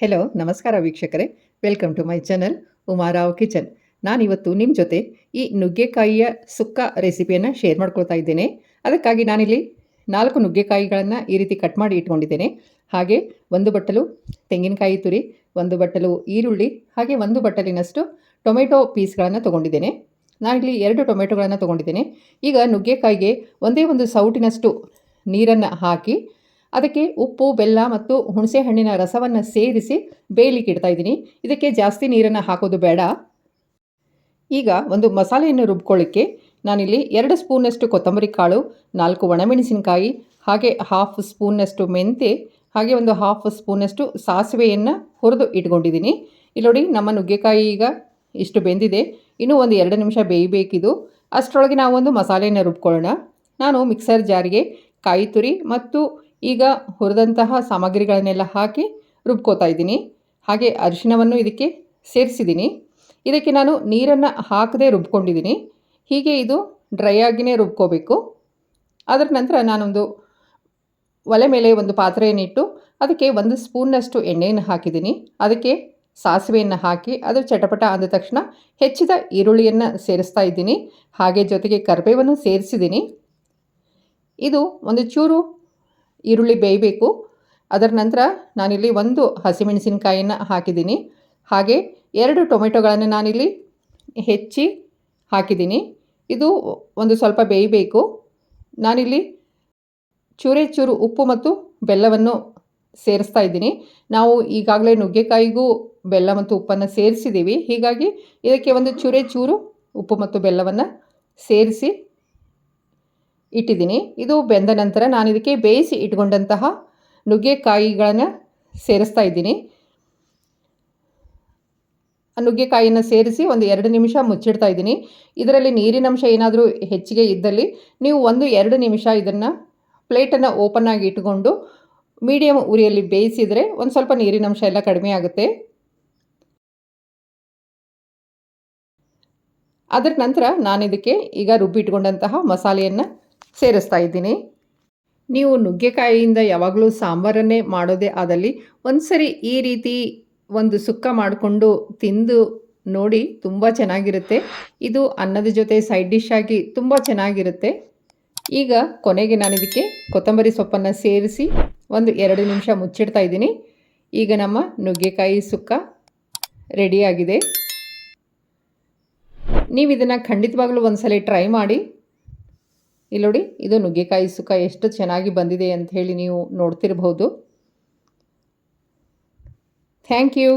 Hello ನಮಸ್ಕಾರ ವೀಕ್ಷಕರೇ. Welcome to my channel Uma Rao kitchen ನಾನಿವತ್ತು ನಿಮ್ಮ ಜೊತೆ ಈ ನುಗ್ಗೆಕಾಯಿಯ ಸುಕ್ಕ ರೆಸಿಪಿಯನ್ನು ಶೇರ್ ಮಾಡ್ಕೊಳ್ತಾ ಇದ್ದೇನೆ. ಅದಕ್ಕಾಗಿ ನಾನಿಲ್ಲಿ ನಾಲ್ಕು ನುಗ್ಗೆಕಾಯಿಗಳನ್ನು ಈ ರೀತಿ ಕಟ್ ಮಾಡಿ ಇಟ್ಕೊಂಡಿದ್ದೇನೆ. ಹಾಗೆ ಒಂದು ಬಟ್ಟಲು ತೆಂಗಿನಕಾಯಿ ತುರಿ, ಒಂದು ಬಟ್ಟಲು ಈರುಳ್ಳಿ, ಹಾಗೆ ಒಂದು ಬಟ್ಟಲಿನಷ್ಟು ಟೊಮೆಟೊ ಪೀಸ್ಗಳನ್ನು ತೊಗೊಂಡಿದ್ದೇನೆ. ನಾನಿಲ್ಲಿ ಎರಡು ಟೊಮೆಟೊಗಳನ್ನು ತೊಗೊಂಡಿದ್ದೇನೆ. ಈಗ ನುಗ್ಗೆಕಾಯಿಗೆ ಒಂದೇ ಒಂದು ಸೌಟಿನಷ್ಟು ನೀರನ್ನು ಹಾಕಿ ಅದಕ್ಕೆ ಉಪ್ಪು, ಬೆಲ್ಲ ಮತ್ತು ಹುಣಸೆಹಣ್ಣಿನ ರಸವನ್ನು ಸೇರಿಸಿ ಬೇಯಲಿಕ್ಕೆ ಇಡ್ತಾ ಇದ್ದೀನಿ. ಇದಕ್ಕೆ ಜಾಸ್ತಿ ನೀರನ್ನು ಹಾಕೋದು ಬೇಡ. ಈಗ ಒಂದು ಮಸಾಲೆಯನ್ನು ರುಬ್ಕೊಳ್ಳಿಕ್ಕೆ ನಾನಿಲ್ಲಿ ಎರಡು ಸ್ಪೂನಷ್ಟು ಕೊತ್ತಂಬರಿ ಕಾಳು, ನಾಲ್ಕು ಒಣಮೆಣಸಿನಕಾಯಿ, ಹಾಗೆ ಹಾಫ್ ಸ್ಪೂನ್ನಷ್ಟು ಮೆಂತೆ, ಹಾಗೆ ಒಂದು ಹಾಫ್ ಸ್ಪೂನಷ್ಟು ಸಾಸಿವೆಯನ್ನು ಹುರಿದು ಇಟ್ಕೊಂಡಿದ್ದೀನಿ. ಇಲ್ಲಿ ನೋಡಿ ನಮ್ಮ ನುಗ್ಗೆಕಾಯಿ ಈಗ ಇಷ್ಟು ಬೆಂದಿದೆ. ಇನ್ನೂ ಒಂದು ಎರಡು ನಿಮಿಷ ಬೇಯಬೇಕಿದು. ಅಷ್ಟರೊಳಗೆ ನಾವು ಒಂದು ಮಸಾಲೆಯನ್ನು ರುಬ್ಕೊಳ್ಳೋಣ. ನಾನು ಮಿಕ್ಸರ್ ಜಾರಿಗೆ ಕಾಯಿ ತುರಿ ಮತ್ತು ಈಗ ಹುರಿದಂತಹ ಸಾಮಗ್ರಿಗಳನ್ನೆಲ್ಲ ಹಾಕಿ ರುಬ್ಕೋತಾ ಇದ್ದೀನಿ. ಹಾಗೆ ಅರಿಶಿಣವನ್ನು ಇದಕ್ಕೆ ಸೇರಿಸಿದ್ದೀನಿ. ಇದಕ್ಕೆ ನಾನು ನೀರನ್ನು ಹಾಕದೆ ರುಬ್ಕೊಂಡಿದ್ದೀನಿ. ಹೀಗೆ ಇದು ಡ್ರೈ ಆಗಿನೇ ರುಬ್ಕೋಬೇಕು. ಅದರ ನಂತರ ನಾನೊಂದು ಒಲೆ ಮೇಲೆ ಒಂದು ಪಾತ್ರೆಯನ್ನಿಟ್ಟು ಅದಕ್ಕೆ ಒಂದು ಸ್ಪೂನ್ನಷ್ಟು ಎಣ್ಣೆಯನ್ನು ಹಾಕಿದ್ದೀನಿ. ಅದಕ್ಕೆ ಸಾಸಿವೆಯನ್ನು ಹಾಕಿ ಅದು ಚಟಪಟ ಆದ ತಕ್ಷಣ ಹೆಚ್ಚಿದ ಈರುಳ್ಳಿಯನ್ನು ಸೇರಿಸ್ತಾ ಇದ್ದೀನಿ. ಹಾಗೆ ಜೊತೆಗೆ ಕರಿಬೇವನ್ನು ಸೇರಿಸಿದ್ದೀನಿ. ಇದು ಒಂದು ಚೂರು ಈರುಳ್ಳಿ ಬೇಯಬೇಕು. ಅದರ ನಂತರ ನಾನಿಲ್ಲಿ ಒಂದು ಹಸಿಮೆಣಸಿನಕಾಯಿಯನ್ನು ಹಾಕಿದ್ದೀನಿ. ಹಾಗೆ ಎರಡು ಟೊಮೆಟೊಗಳನ್ನು ನಾನಿಲ್ಲಿ ಹೆಚ್ಚಿ ಹಾಕಿದ್ದೀನಿ. ಇದು ಒಂದು ಸ್ವಲ್ಪ ಬೇಯಬೇಕು. ನಾನಿಲ್ಲಿ ಚೂರೇ ಚೂರು ಉಪ್ಪು ಮತ್ತು ಬೆಲ್ಲವನ್ನು ಸೇರಿಸ್ತಾ ಇದ್ದೀನಿ. ನಾವು ಈಗಾಗಲೇ ನುಗ್ಗೆಕಾಯಿಗೂ ಬೆಲ್ಲ ಮತ್ತು ಉಪ್ಪನ್ನು ಸೇರಿಸಿದ್ದೀವಿ. ಹೀಗಾಗಿ ಇದಕ್ಕೆ ಒಂದು ಚೂರೇ ಚೂರು ಉಪ್ಪು ಮತ್ತು ಬೆಲ್ಲವನ್ನು ಸೇರಿಸಿ ಇಟ್ಟಿದ್ದೀನಿ. ಇದು ಬೆಂದ ನಂತರ ನಾನು ಇದಕ್ಕೆ ಬೇಯಿಸಿ ಇಟ್ಕೊಂಡಂತಹ ನುಗ್ಗೆಕಾಯಿಗಳನ್ನು ಸೇರಿಸ್ತಾ ಇದ್ದೀನಿ. ನುಗ್ಗೆಕಾಯಿಯನ್ನು ಸೇರಿಸಿ ಒಂದು ಎರಡು ನಿಮಿಷ ಮುಚ್ಚಿಡ್ತಾ ಇದ್ದೀನಿ. ಇದರಲ್ಲಿ ನೀರಿನಂಶ ಏನಾದರೂ ಹೆಚ್ಚಿಗೆ ಇದ್ದಲ್ಲಿ ನೀವು ಒಂದು ಎರಡು ನಿಮಿಷ ಇದನ್ನು ಪ್ಲೇಟನ್ನು ಓಪನ್ ಆಗಿ ಇಟ್ಕೊಂಡು ಮೀಡಿಯಮ್ ಉರಿಯಲ್ಲಿ ಬೇಯಿಸಿದರೆ ಒಂದು ಸ್ವಲ್ಪ ನೀರಿನಂಶ ಎಲ್ಲ ಕಡಿಮೆ ಆಗುತ್ತೆ. ಅದರ ನಂತರ ನಾನು ಇದಕ್ಕೆ ಈಗ ರುಬ್ಬಿಟ್ಕೊಂಡಂತಹ ಮಸಾಲೆಯನ್ನು ಸೇರಿಸ್ತಾ ಇದ್ದೀನಿ. ನೀವು ನುಗ್ಗೆಕಾಯಿಯಿಂದ ಯಾವಾಗಲೂ ಸಾಂಬಾರನ್ನೇ ಮಾಡೋದೇ ಆದಲ್ಲಿ ಒಂದು ಸರಿ ಈ ರೀತಿ ಒಂದು ಸುಕ್ಕ ಮಾಡಿಕೊಂಡು ತಿಂದು ನೋಡಿ ತುಂಬ ಚೆನ್ನಾಗಿರುತ್ತೆ. ಇದು ಅನ್ನದ ಜೊತೆ ಸೈಡ್ ಡಿಶ್ ಆಗಿ ತುಂಬ ಚೆನ್ನಾಗಿರುತ್ತೆ. ಈಗ ಕೊನೆಗೆ ನಾನು ಇದಕ್ಕೆ ಕೊತ್ತಂಬರಿ ಸೊಪ್ಪನ್ನು ಸೇರಿಸಿ ಒಂದು ಎರಡು ನಿಮಿಷ ಮುಚ್ಚಿಡ್ತಾ ಇದ್ದೀನಿ. ಈಗ ನಮ್ಮ ನುಗ್ಗೆಕಾಯಿ ಸುಕ್ಕ ರೆಡಿಯಾಗಿದೆ ನೀವು ಇದನ್ನು ಖಂಡಿತವಾಗ್ಲೂ ಒಂದು ಸಲ ಟ್ರೈ ಮಾಡಿ. ಇಲ್ಲಿ ನೋಡಿ ಇದು ನುಗ್ಗೆಕಾಯಿ ಸುಕ್ಕ ಎಷ್ಟು ಚೆನ್ನಾಗಿ ಬಂದಿದೆ ಅಂತ ಹೇಳಿ ನೀವು ನೋಡ್ತಿರ್ಬೋದು ಥ್ಯಾಂಕ್ ಯು